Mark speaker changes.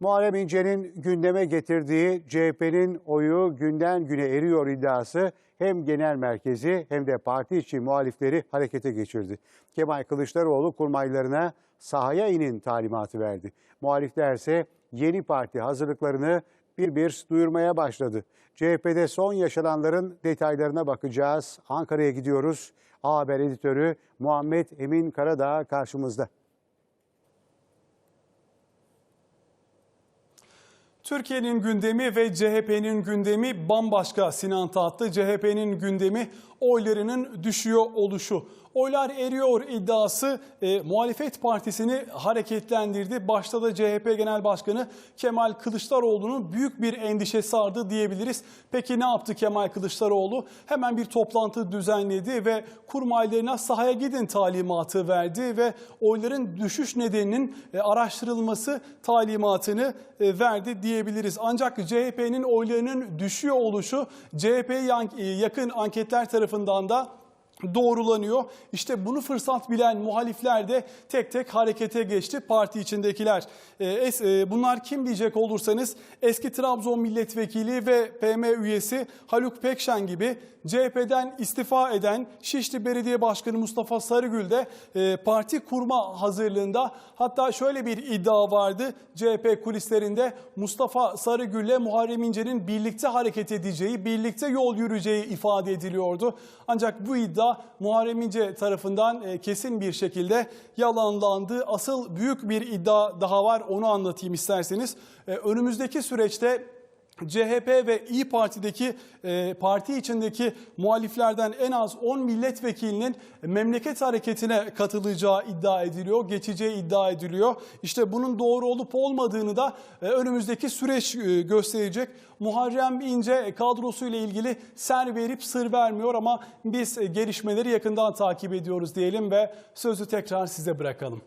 Speaker 1: Muharrem İnce'nin gündeme getirdiği CHP'nin oyu günden güne eriyor iddiası hem genel merkezi hem de parti içi muhalifleri harekete geçirdi. Kemal Kılıçdaroğlu kurmaylarına sahaya inin talimatı verdi. Muhalifler ise yeni parti hazırlıklarını bir bir duyurmaya başladı. CHP'de son yaşananların detaylarına bakacağız. Ankara'ya gidiyoruz. A Haber editörü Muhammed Emin Karadağ karşımızda.
Speaker 2: Türkiye'nin gündemi ve CHP'nin gündemi bambaşka Sinan Tahtlı. CHP'nin gündemi oylarının düşüyor oluşu. Oylar eriyor iddiası e, muhalefet partisini hareketlendirdi. Başta da CHP Genel Başkanı Kemal Kılıçdaroğlu'nun büyük bir endişe sardı diyebiliriz. Peki ne yaptı Kemal Kılıçdaroğlu? Hemen bir toplantı düzenledi ve kurmaylarına sahaya gidin talimatı verdi ve oyların düşüş nedeninin e, araştırılması talimatını e, verdi diyebiliriz. Ancak CHP'nin oylarının düşüyor oluşu CHP'ye e, yakın anketler tarafından da doğrulanıyor. İşte bunu fırsat bilen muhalifler de tek tek harekete geçti parti içindekiler. Ee, es- e, bunlar kim diyecek olursanız eski Trabzon milletvekili ve PM üyesi Haluk Pekşen gibi CHP'den istifa eden Şişli Belediye Başkanı Mustafa Sarıgül de e, parti kurma hazırlığında hatta şöyle bir iddia vardı CHP kulislerinde Mustafa Sarıgül'le Muharrem İnce'nin birlikte hareket edeceği, birlikte yol yürüyeceği ifade ediliyordu. Ancak bu iddia Muharrem İnce tarafından e, kesin bir şekilde yalanlandı. Asıl büyük bir iddia daha var onu anlatayım isterseniz. E, Önümüzdeki süreçte CHP ve İyi Parti'deki e, parti içindeki muhaliflerden en az 10 milletvekilinin memleket hareketine katılacağı iddia ediliyor, geçeceği iddia ediliyor. İşte bunun doğru olup olmadığını da e, önümüzdeki süreç e, gösterecek. Muharrem İnce kadrosuyla ilgili ser verip sır vermiyor ama biz e, gelişmeleri yakından takip ediyoruz diyelim ve sözü tekrar size bırakalım.